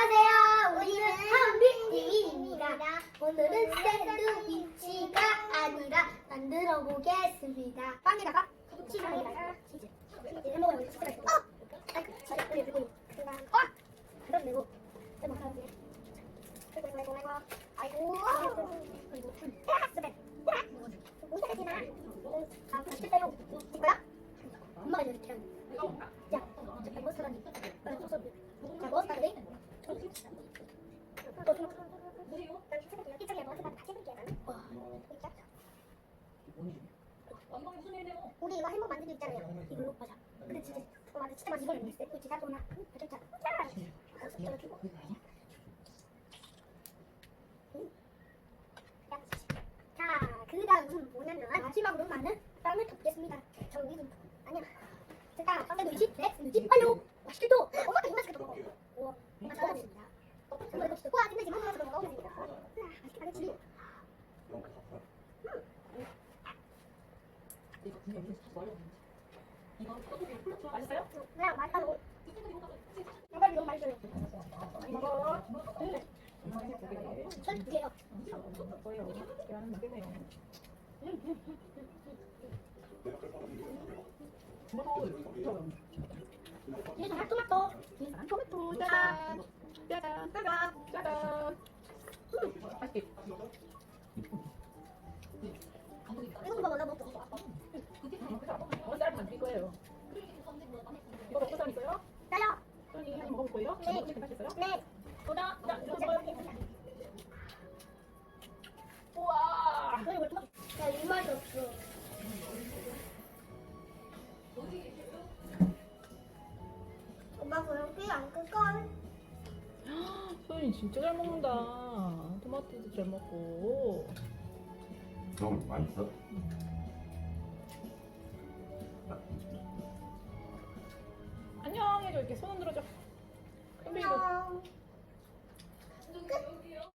안녕하세요. 우리는 한빛TV입니다. 오늘은 샌드위치가 아니라 만들어 보겠습니다. 빵에다가 치즈에다가 치즈. 치즈. 어! 어! 아? 엄마가 이렇게 하는. 자, 저 머스타드. 소스. 자, 머스타드. 또 좀. 이쪽에 머스타드 같이 해볼게요. 와, 진짜. 우리 이거 햄버거 만든 거 있잖아요. 이걸로 맞아. 근데 진짜 어, 맞아. 진짜 했어. 이거 진짜 좋나? 진짜. 자, 자, 그 다음은 뭐냐면 마지막으로 많은 빵을 덮겠습니다. 저기 좀 아니야. 자, 샌드위치, 네, 샌드위치 완료. 맛있겠죠? 엄마가 이 맛있겠다. 오, 맛있겠습니다. 정말 맛있어. 와, 근데 지금 맛있어. 먹어보면 됩니다. 아, 맛있겠지? 네. 음. 음, 맛있게. 거예요? 네. 이렇게? 네. 자, 이거 먹어요. 우와. 그리고 맛이 없어. 엄마 그럼 꽤안 끌걸? 소연이 진짜 잘 먹는다. 토마토도 잘 먹고. 형 맛있어? 안녕 해줘 이렇게 손 흔들어줘. 안녕. 끝.